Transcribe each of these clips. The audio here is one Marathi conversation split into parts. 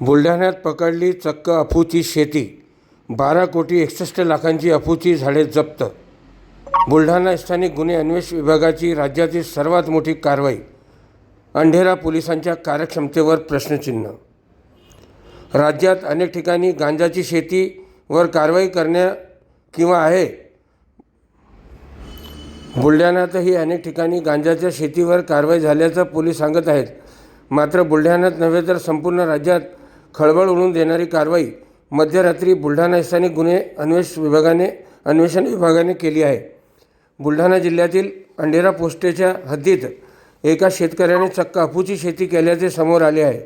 बुलढाण्यात पकडली चक्क अफूची शेती. बारा कोटी एकसष्ट लाखांची अफूची झाडे जप्त. बुलढाणा स्थानिक गुन्हे अन्वेषण विभागाची राज्यातील सर्वात मोठी कारवाई. अंढेरा पोलिसांच्या कार्यक्षमतेवर प्रश्नचिन्ह. राज्यात अनेक ठिकाणी गांजाची शेतीवर कारवाई करण्या किंवा आहे. बुलढाण्यातही अनेक ठिकाणी गांजाच्या शेतीवर कारवाई झाल्याचं पोलीस सांगत आहेत. मात्र बुलढाण्यात नव्हे तर संपूर्ण राज्यात खळबळ उडवून देणारी कारवाई मध्यरात्री बुलढाणा स्थानिक गुन्हे अन्वेष विभागाने अन्वेषण विभागाने केली आहे. बुलढाणा जिल्ह्यातील अंढेरा पोस्टेच्या हद्दीत एका शेतकऱ्याने चक्क अफूची शेती केल्याचे समोर आले आहे.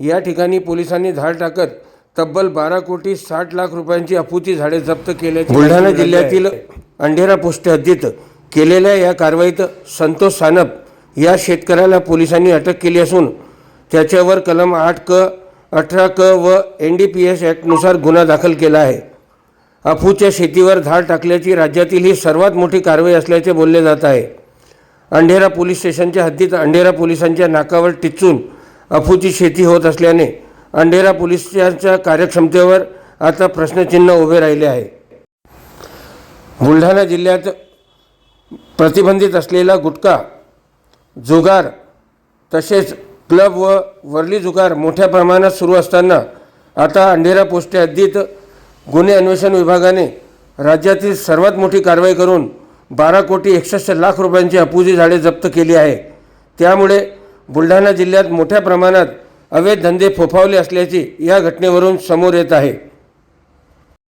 या ठिकाणी पोलिसांनी धाड टाकत तब्बल बारा कोटी साठ लाख रुपयांची अफूची झाडे जप्त केल्याची बुलढाणा जिल्ह्यातील अंढेरा पोस्ट हद्दीत केलेल्या या कारवाईत संतोष सानप या शेतकऱ्याला पोलिसांनी अटक केली असून त्याच्यावर कलम आठ क अठरा क व एन डी पी एस ॲक्टनुसार गुन्हा दाखल केला आहे. अफूच्या शेतीवर धाड टाकल्याची राज्यातील ही सर्वात मोठी कारवाई असल्याचे बोलले जात आहे. अंढेरा पोलीस स्टेशनच्या हद्दीत अंढेरा पोलिसांच्या नाकावर टिचून अफूची शेती होत असल्याने अंढेरा पोलिसांच्या कार्यक्षमतेवर आता प्रश्नचिन्ह उभे राहिले आहे. बुलढाणा जिल्ह्यात प्रतिबंधित असलेला गुटखा जुगार तसेच क्लब व वरली जुगार मोठ्या प्रमाणात सुरू असताना आता अंधेरा पोस्टे हद्दीत गुन्हे अन्वेषण विभागाने राज्यातील सर्वात मोठी कारवाई करून बारा कोटी एकसष्ट लाख रुपयांची अपुजी झाडे जप्त केली आहे. त्यामुळे बुलढाणा जिल्ह्यात मोठ्या प्रमाणात अवैध धंदे फोफावले असल्याचे या घटनेवरून समोर येत आहे.